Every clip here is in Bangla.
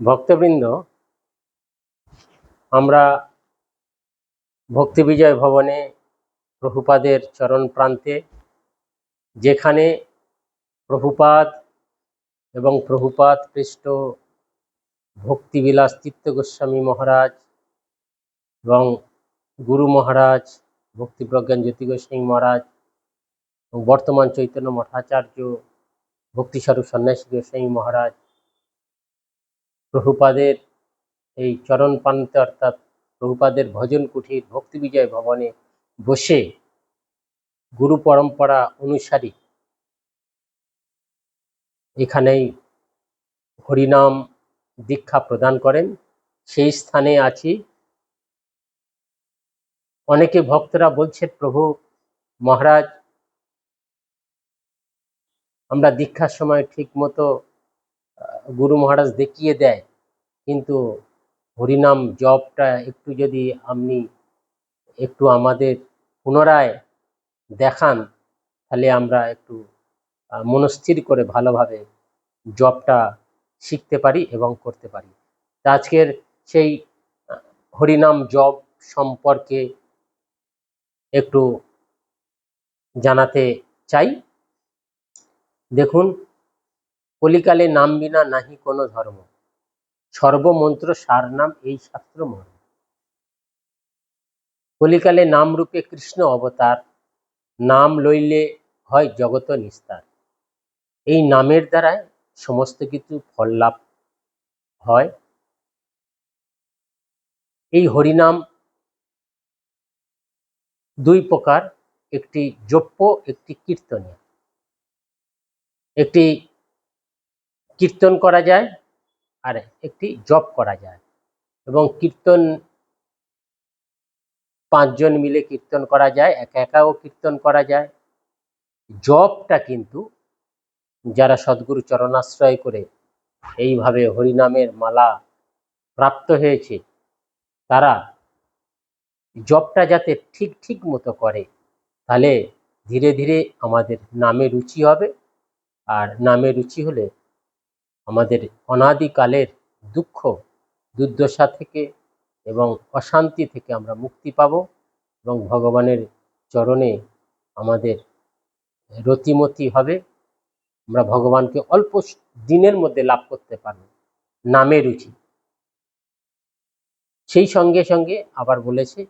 ভক্তবৃন্দ, আমরা ভক্তি বিজয় ভবনে প্রভুপাদের চরণ প্রান্তে, যেখানে প্রভুপাদ এবং প্রভুপাদ পৃষ্ঠ ভক্তিবিলাস চিত্ত গোস্বামী মহারাজ এবং গুরু মহারাজ, ভক্তিপ্রজ্ঞান জ্যোতি গোস্বামী মহারাজ এবং বর্তমান চৈতন্য মঠাচার্য ভক্তিস্বরূপ সন্ন্যাসী গোস্বামী মহারাজ প্রভুপাদের এই চরণ প্রান্তে অর্থাৎ প্রভুপাদের ভজন কুঠির ভক্তি বিজয় ভবনে বসে গুরু পরম্পরা অনুসারী এখানেই হরিনাম দীক্ষা প্রদান করেন। সেই স্থানে আছি। অনেকে ভক্তরা বলছেন, প্রভু মহারাজ, আমরা দীক্ষার সময় ঠিক মতো গুরু মহারাজ দেখিয়ে দেয়, কিন্তু হরিনাম জপটা একটু যদি আপনি একটু আমাদের পুনরায় দেখান, তাহলে আমরা একটু মনস্থির করে ভালোভাবে জপটা শিখতে পারি এবং করতে পারি। তা আজকের সেই হরিনাম জপ সম্পর্কে একটু জানাতে চাই। দেখুন কলিকালে নাম বিনা নাহি কোনো ধর্ম। সর্বমন্ত্র সার নাম এই শাস্ত্র মর্ম। কলিকালে নাম রূপে কৃষ্ণ অবতার, নাম লইলে হয় জগত নিস্তার। এই নামের দ্বারায় সমস্ত কিছু ফল লাভ হয়। এই হরিনাম দুই প্রকার, একটি জপ্য, একটি কীর্তনীয়। একটি কীর্তন করা যায় আর একটি জপ করা যায়। এবং কীর্তন পাঁচজন মিলে কীর্তন করা যায়, একা একাও কীর্তন করা যায়। জপটা কিন্তু যারা সদ্গুরু চরণাশ্রয় করে এইভাবে হরিনামের মালা প্রাপ্ত হয়েছে, তারা জপটা যাতে ঠিক ঠিক মতো করে, তাহলে ধীরে ধীরে আমাদের নামে রুচি হবে। আর নামে রুচি হলে আমাদের অনাদিকালের দুঃখ, দুর্দশা থেকে এবং অশান্তি থেকে আমরা মুক্তি পাব এবং ভগবানের চরণে আমাদের রতিমতি হবে। আমরা ভগবানকে অল্প দিনের মধ্যে লাভ করতে পারব, নামে রুচি। সেই সঙ্গে সঙ্গে আবার বলেছে,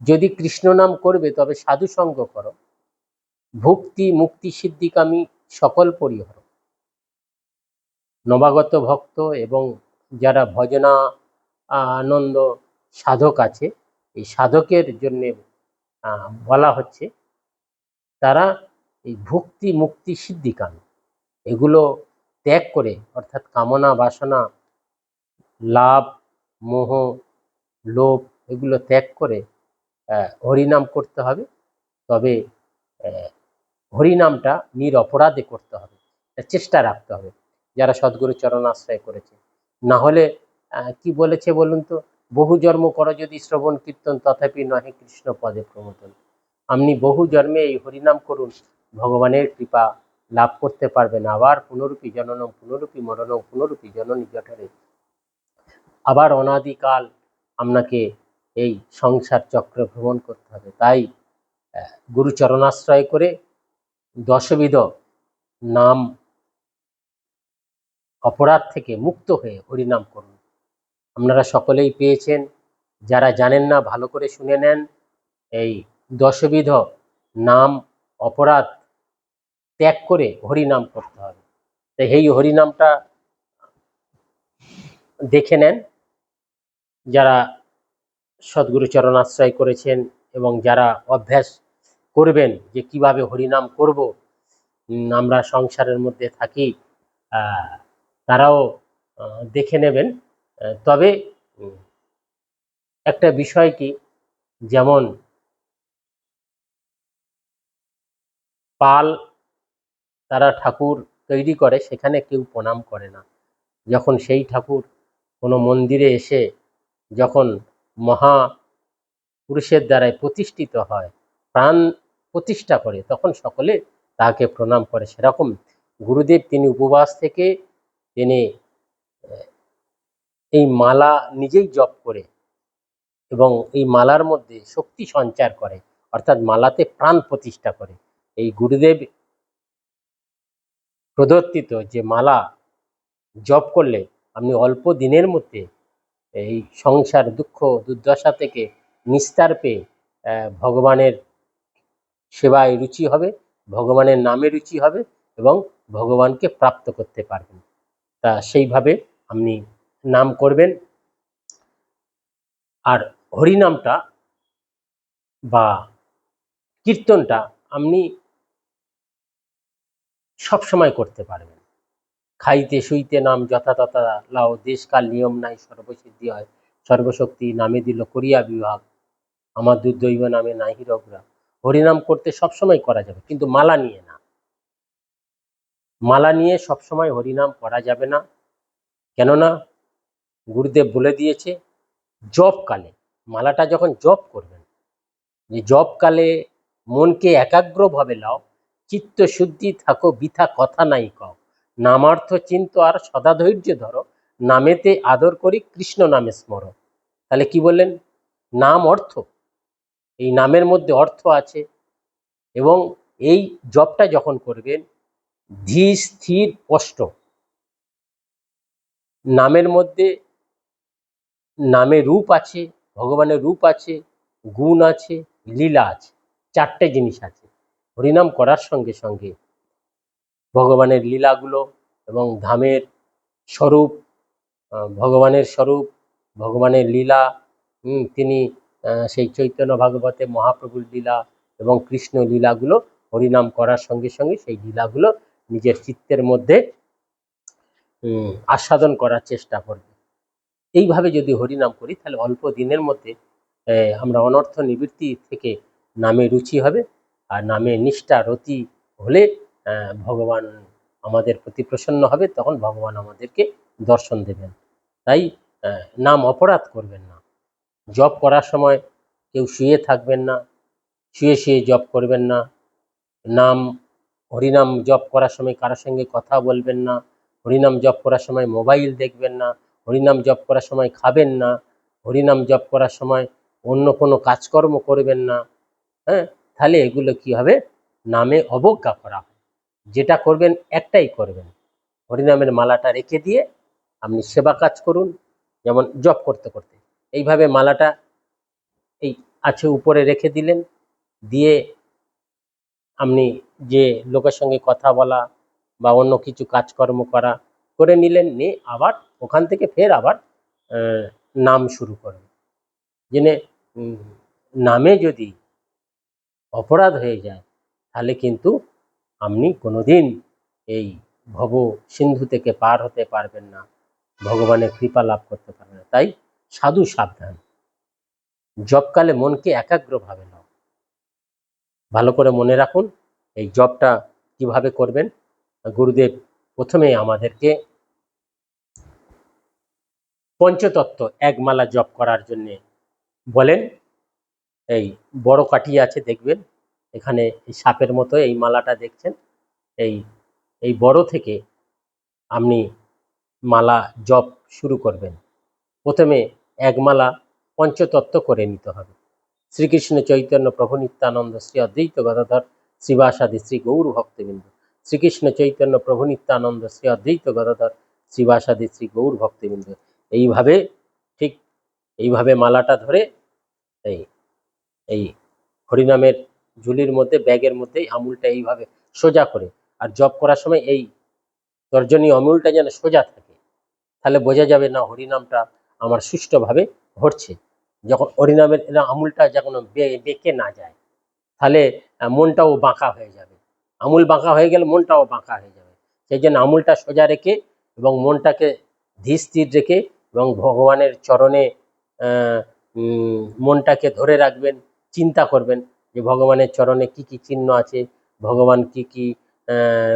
যদি কৃষ্ণ নাম করবে তবে সাধু সঙ্গ করো। ভক্তি, মুক্তি সিদ্ধিকামী সকল পরিহর। নবাগত ভক্ত এবং যারা ভজনা আনন্দ সাধক আছে, এই সাধকের জন্যে বলা হচ্ছে, তারা এই ভক্তি মুক্তি সিদ্ধিকামী। এগুলো ত্যাগ করে, অর্থাৎ কামনা বাসনা, লাভ, মোহ, লোভ, এগুলো ত্যাগ করে হরিনাম করতে হবে। তবে হরিনামটা নিরপরাধে করতে হবে, চেষ্টা রাখতে হবে। যারা সদ্গুরু চরণ আশ্রয় করেছে। না হলে কি বলেছে বলুন তো? বহু জন্ম করো যদি শ্রবণ কীর্তন তথাপি নহে কৃষ্ণ পদে প্রমোদন। আপনি বহু জন্মে এই হরিনাম করুন ভগবানের কৃপা লাভ করতে পারবেন আবার পুনরূপী জননম পুনরূপী মরণম পুনরূপী জননী জঠরে। আবার অনাদিকাল আপনাকে এই সংসার চক্র ভ্রমণ করতে হবে। তাই আহ, গুরু চরণাশ্রয় করে দশবিধ নাম অপরাধ থেকে মুক্ত হয়ে হরিনাম করুন। আপনারা সকলেই পেয়েছেন। যারা জানেন না, ভালো করে শুনে নেন। এই দশবিধ নাম অপরাধ ত্যাগ করে হরিনাম করতে হবে। তাই এই হরিনামটা দেখে নেন। যারা সদ্গুরু চরণ আশ্রয় করেছেন এবং যারা অভ্যাস করবেন যে কীভাবে হরিনাম করব আমরা সংসারের মধ্যে থাকি তারাও দেখে নেবেন। তবে একটা বিষয় কি, যেমন পাল তারা ঠাকুর তৈরি করে, সেখানে কেউ প্রণাম করে না। যখন সেই ঠাকুর কোনো মন্দিরে এসে যখন মহা পুরুষের দ্বারাই প্রতিষ্ঠিত হয়, প্রাণ প্রতিষ্ঠা করে, তখন সকলে তাকে প্রণাম করে। সেরকম গুরুদেব তিনি উপবাস থেকে তিনি এই মালা নিজেই জপ করে এবং এই মালার মধ্যে শক্তি সঞ্চার করে, অর্থাৎ মালাতে প্রাণ প্রতিষ্ঠা করে। এই গুরুদেব প্রদত্তিত যে মালা জপ করলে আপনি অল্প দিনের মধ্যে এই সংসার দুঃখ, দুর্দশা থেকে নিস্তার পেয়ে ভগবানের সেবায় রুচি হবে, ভগবানের নামে রুচি হবে এবং ভগবানকে প্রাপ্ত করতে পারবেন। তা সেইভাবে আপনি নাম করবেন। আর হরিনামটা বা কীর্তনটা আপনি সব সময় করতে পারবেন। খাইতে শুইতে নাম যথাতথা লাও, দেশকাল নিয়ম নাই, সর্বসিদ্ধি হয়, সর্বশক্তি নামে দিল করিয়া বিভাগ, আমার দুর্দৈব নামে নাহি রঘুরা হরিনাম করতে সবসময় করা যাবে, কিন্তু মালা নিয়ে না। মালা নিয়ে সবসময় হরিনাম করা যাবে না। কেননা গুরুদেব বলে দিয়েছে জপকালে মালাটা যখন জপ করবেন, যে জপকালে মনকে একাগ্রভাবে লাও, চিত্ত শুদ্ধি থাকো, বৃথা কথা নাই কও। নামার্থ চিন্ত আর সদা ধৈর্য ধরো, নামেতে আদর করি, কৃষ্ণ নামে স্মর। তাহলে কি বললেন? নাম অর্থ। এই নামের মধ্যে অর্থ আছে এবং এই জপটা যখন করবেন ধী স্থির স্পষ্ট নামের মধ্যে নামে রূপ আছে, ভগবানের রূপ আছে, গুণ আছে, লীলা আছে, চারটে জিনিস আছে। হরিনাম করার সঙ্গে সঙ্গে ভগবানের লীলাগুলো এবং ধামের স্বরূপ ভগবানের স্বরূপ, ভগবানের লীলা তিনি সেই চৈতন্য ভাগবতে মহাপ্রভুর লীলা এবং কৃষ্ণ লীলাগুলো হরিনাম করার সঙ্গে সঙ্গে সেই লীলাগুলো নিজের চিত্তের মধ্যে আস্বাদন করার চেষ্টা করবে। এইভাবে যদি হরিনাম করি, তাহলে অল্প দিনের মধ্যে আমরা অনর্থ নিবৃত্তি থেকে নামে রুচি হবে, আর নামে নিষ্ঠা, রতি হলে ভগবান আমাদের প্রতি প্রসন্ন হবে, তখন ভগবান আমাদেরকে দর্শন দেবেন। তাই নাম অপরাধ করবেন না। জপ করার সময় কেউ শুয়ে থাকবেন না, শুয়ে শুয়ে জপ করবেন না। নাম হরিনাম জপ করার সময় কারোর সঙ্গে কথা বলবেন না, হরিনাম জপ করার সময় মোবাইল দেখবেন না, হরিনাম জপ করার সময় খাবেন না, হরিনাম জপ করার সময় অন্য কোনো কাজকর্ম করবেন না হ্যাঁ? তাহলে এগুলো কি হবে? নামে অবজ্ঞা করা যেটা করবেন একটাই করবেন। হরিনামের মালাটা রেখে দিয়ে আপনি সেবা কাজ করুন, যেমন জপ করতে করতে। এইভাবে মালাটা এই আছে উপরে রেখে দিলেন, দিয়ে আপনি যে লোকের সঙ্গে কথা বলা বা অন্য কিছু কাজকর্ম করা, করে নিলেন, নিয়ে আবার ওখান থেকে ফের আবার নাম শুরু করবেন জেনে নামে যদি অপরাধ হয়ে যায়, তাহলে কিন্তু আপনি কোনোদিন এই ভব সিন্ধু থেকে পার হতে পারবেন না। ভগবানের কৃপা লাভ করতে পারবেন না। তাই সাধু সাবধান। জপকালে মনকে একাগ্রভাবে ভালো করে মনে রাখুন এই জবটা কীভাবে করবেন। গুরুদেব প্রথমে আমাদেরকে পঞ্চতত্ত্ব এক মালা জপ করার জন্য বলেন। এই বড় কাঠি আছে দেখবেন, এখানে এই সাপের মতো এই মালাটা দেখছেন। এই এই বড় থেকে আপনি মালা জপ শুরু করবেন। প্রথমে এক মালা পঞ্চতত্ত্ব করে নিতে হবে। শ্রীকৃষ্ণ চৈতন্য প্রভু নিত্যানন্দ শ্রী অদ্বৈত গদাধর শ্রীবাসাদি শ্রী গৌর ভক্তবৃন্দ। শ্রীকৃষ্ণ চৈতন্য প্রভু নিত্যানন্দ শ্রী অদ্বৈত গদাধর শ্রীবাসাদি শ্রী গৌর ভক্তবৃন্দ। এইভাবে, ঠিক এইভাবে মালাটা ধরে এই এই হরিনামের ঝুলির মধ্যে, ব্যাগের মধ্যে আমুলটা এইভাবে সোজা করে, আর জপ করার সময় এই তর্জনী আমুলটা যেন সোজা থাকে, তাহলে বোঝা যাবে না হরিনামটা আমার সুষ্ঠুভাবে ঘটছে। যখন হরিনামের আমুলটা যখন বেঁকে না যায়, তাহলে মনটাও বাঁকা হয়ে যাবে। আমুল বাঁকা হয়ে গেলে মনটাও বাঁকা হয়ে যাবে। সেই জন্য আমুলটা সোজা রেখে এবং মনটাকে ধীর স্থির রেখে এবং ভগবানের চরণে মনটাকে ধরে রাখবেন, চিন্তা করবেন যে ভগবানের চরণে কি কি চিহ্ন আছে, ভগবান কি কি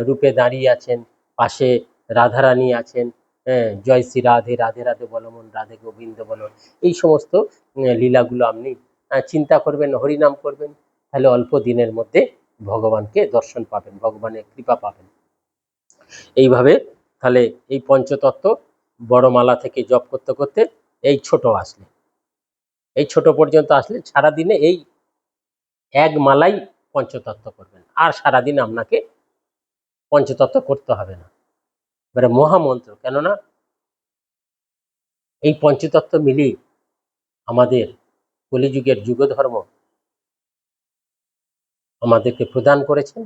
রূপে দাঁড়িয়ে আছেন, পাশে রাধারানী আছেন জয় শ্রী রাধে রাধে রাধে বলো মন, রাধে গোবিন্দ বলো। এই সমস্ত লীলাগুলো আপনি চিন্তা করবেন, হরিনাম করবেন, তাহলে অল্প দিনের মধ্যে ভগবানকে দর্শন পাবেন, ভগবানের কৃপা পাবেন। এইভাবে তাহলে এই পঞ্চতত্ত্ব বড় মালা থেকে জপ করতে করতে এই ছোট আসলে। এই ছোট পর্যন্ত আসলে সারাদিনে এই এক মালাই পঞ্চতত্ত্ব করবেন। আর সারাদিন আপনাকে পঞ্চতত্ত্ব করতে হবে না। এবারে মহামন্ত্র, কেননা এই পঞ্চতত্ত্ব মিলিয়ে আমাদের কলিযুগের যুগধর্ম আমাদেরকে প্রদান করেছেন।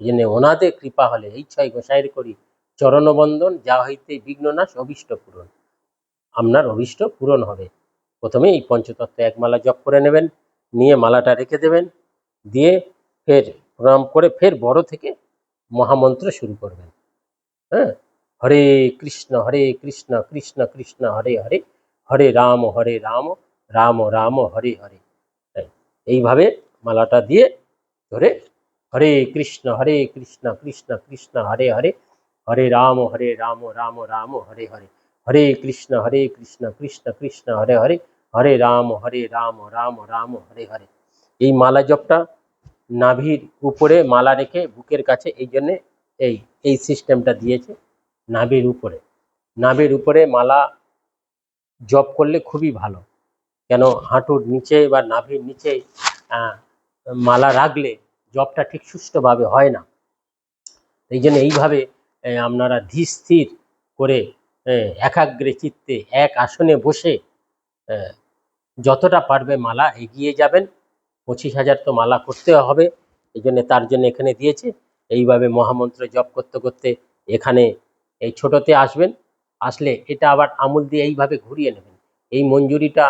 জেনে ওনাদের কৃপা হলে, এই ছয় গোসাইয়ের করি চরণবন্দন যা হইতে বিঘ্ননাশ অভিষ্ট পূরণ। আপনার অভিষ্ট পূরণ হবে। প্রথমে এই পঞ্চতত্ত্ব এক মালা জপ করে নেবেন, নিয়ে মালাটা রেখে দেবেন, দিয়ে ফের প্রণাম করে ফের বড় থেকে মহামন্ত্র শুরু করবেন। হ্যাঁ? হরে কৃষ্ণ হরে কৃষ্ণ কৃষ্ণ কৃষ্ণ, হরে হরে হরে রাম হরে রাম রাম রাম, হরে হরে। এইভাবে মালাটা দিয়ে ধরে হরে কৃষ্ণ হরে কৃষ্ণ কৃষ্ণ কৃষ্ণ, হরে হরে হরে রাম হরে রাম রাম রাম, হরে হরে। হরে কৃষ্ণ হরে কৃষ্ণ কৃষ্ণ কৃষ্ণ, হরে হরে হরে রাম হরে রাম রাম রাম, হরে হরে। এই মালা জপটা নাভির উপরে মালা রেখে বুকের কাছে এই জন্যে এই এই সিস্টেমটা দিয়েছে নাভির উপরে। নাভির উপরে মালা জপ করলে খুবই ভালো। কেন হাঁটুর নিচে বা নাভির নিচে মালা রাখলে জপটা ঠিক সুষ্ঠুভাবে হয় না। এই জন্য এইভাবে আপনারা ধীর করে একাগ্রে চিত্তে এক আসনে বসে যতটা পারবে মালা এগিয়ে যাবেন। পঁচিশ হাজার তো মালা করতে হবে। এই জন্য তার জন্য এখানে দিয়েছে। এইভাবে মহামন্ত্র জপ করতে করতে এখানে এই ছোটতে আসবেন। আসলে এটা আবার আমুল দিয়ে এইভাবে ঘুরিয়ে নেবেন। এই মঞ্জুরিটা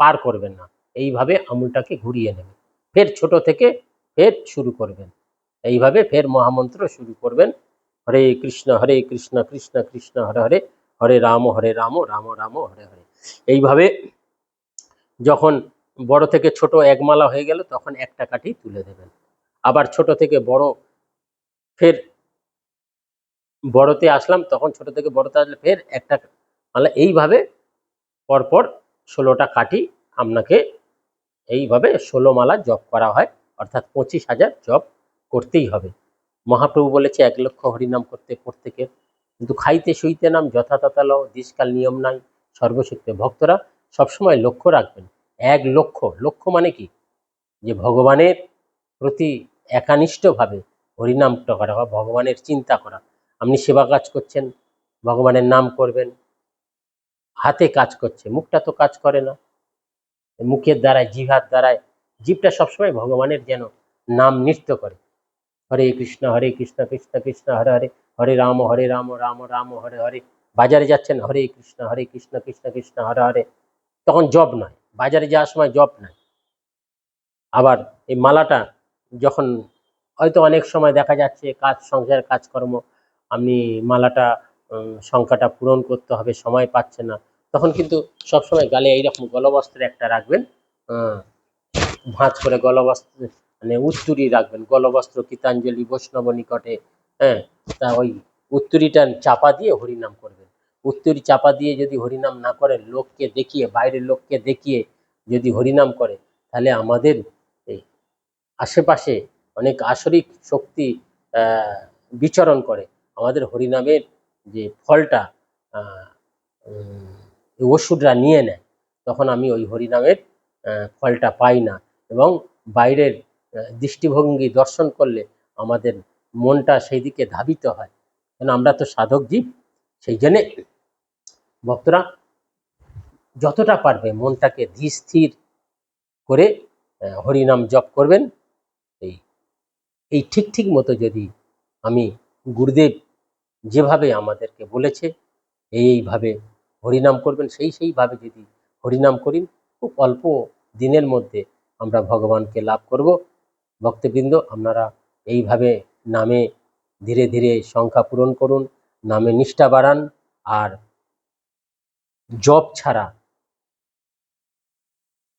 পার করবেন না। এইভাবে আমুলটাকে ঘুরিয়ে নেবেন। ফের ছোট থেকে ফের শুরু করবেন। এইভাবে ফের মহামন্ত্র শুরু করবেন। হরে কৃষ্ণ হরে কৃষ্ণ কৃষ্ণ কৃষ্ণ, হরে হরে হরে রাম হরে রাম রাম রাম, হরে হরে। এইভাবে যখন বড় থেকে ছোট একমালা হয়ে গেল, তখন একটা কাঠি তুলে দেবেন। আবার ছোট থেকে বড় ফের বড়তে আসলাম, তখন ছোট থেকে বড়তে আসলে ফের একটা মালা এইভাবে পরপর ষোলোটা কাঠি আপনাকে এইভাবে ষোলো মালা জপ করা হয়, অর্থাৎ পঁচিশ হাজার জপ করতেই হবে। মহাপ্রভু বলেছে, এক লক্ষ হরিনাম করতে প্রত্যেকের কিন্তু খাইতে শুইতে নাম যথাতথাল, দিশকাল নিয়ম নাই সর্বশক্তি ভক্তরা সবসময় লক্ষ্য রাখবেন। এক লক্ষ্য লক্ষ্য মানে কি? যে ভগবানের প্রতি একানিষ্ঠভাবে হরিনামটা করা বা ভগবানের চিন্তা করা। আপনি সেবা কাজ করছেন, ভগবানের নাম করবেন, হাতে কাজ করছে, মুখটা তো কাজ করে না। মুখের দ্বারায়, জিভার দ্বারায় জীবটা সবসময় ভগবানের যেন নাম নৃত্য করে। হরে কৃষ্ণ হরে কৃষ্ণ কৃষ্ণ কৃষ্ণ, হরে হরে হরে রাম হরে রাম রাম রাম, হরে হরে। বাজারে যাচ্ছেন, হরে কৃষ্ণ হরে কৃষ্ণ কৃষ্ণ কৃষ্ণ, হরে হরে। তখন জব নয়, বাজারে যাওয়ার সময় জব নয়। আবার এই মালাটা যখন হয়তো অনেক সময় দেখা যাচ্ছে কাজ, সংসারের কাজকর্ম, আপনি মালাটা সংখ্যাটা পূরণ করতে হবে, সময় পাচ্ছে না। তখন কিন্তু সবসময় গালে এইরকম গলবস্ত্র একটা রাখবেন ভাঁজ করে গলবস্ত্র মানে উত্তুরি রাখবেন। গলবস্ত্র, গীতাঞ্জলি, বৈষ্ণব নিকটে হ্যাঁ তা ওই উত্তুরিটা চাপা দিয়ে হরিনাম করবেন। উত্তুরি চাপা দিয়ে যদি হরিনাম না করেন, লোককে দেখিয়ে, বাইরের লোককে দেখিয়ে যদি হরিনাম করে, তাহলে আমাদের এই আশেপাশে অনেক আসরিক শক্তি বিচরণ করে। আমাদের হরিনামের যে ফলটা ওষুধরা নিয়ে নেয়, তখন আমি ওই হরিনামের ফলটা পাই না। এবং বাইরের দৃষ্টিভঙ্গি দর্শন করলে আমাদের মনটা সেই দিকে ধাবিত হয়। কেন আমরা তো সাধক জীব, সেই জন্যে ভক্তরা যতটা পারবে মনটাকে ধীর স্থির করে হরিনাম জপ করবেন। এই ঠিক ঠিক মতো যদি আমি গুরুদেব যেভাবে আমাদেরকে বলেছে এইভাবে হরিনাম করবেন, সেই সেইভাবে যদি হরিনাম করি খুব অল্প দিনের মধ্যে আমরা ভগবানকে লাভ করব। ভক্তবৃন্দ, আপনারা এইভাবে নামে ধীরে ধীরে সংখ্যা পূরণ করুন, নামে নিষ্ঠা বাড়ান, আর জপ ছাড়া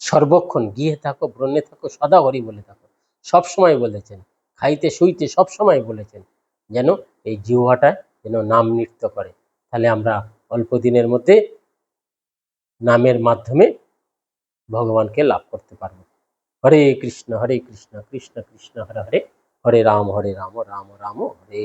সর্বক্ষণ গিয়ে থাকো, ব্রণে থাকো, সদা হরি বলে থাকো। সবসময় বলেছেন খাইতে শুইতে সব সময় বলেছেন, যেন এই জিহ্বাটা যেন নাম নৃত্য করে। তাহলে আমরা অল্প দিনের মধ্যে নামের মাধ্যমে ভগবানকে লাভ করতে পারব। হরে কৃষ্ণ হরে কৃষ্ণ কৃষ্ণ কৃষ্ণ, হরে হরে হরে রাম হরে রাম রাম রাম, হরে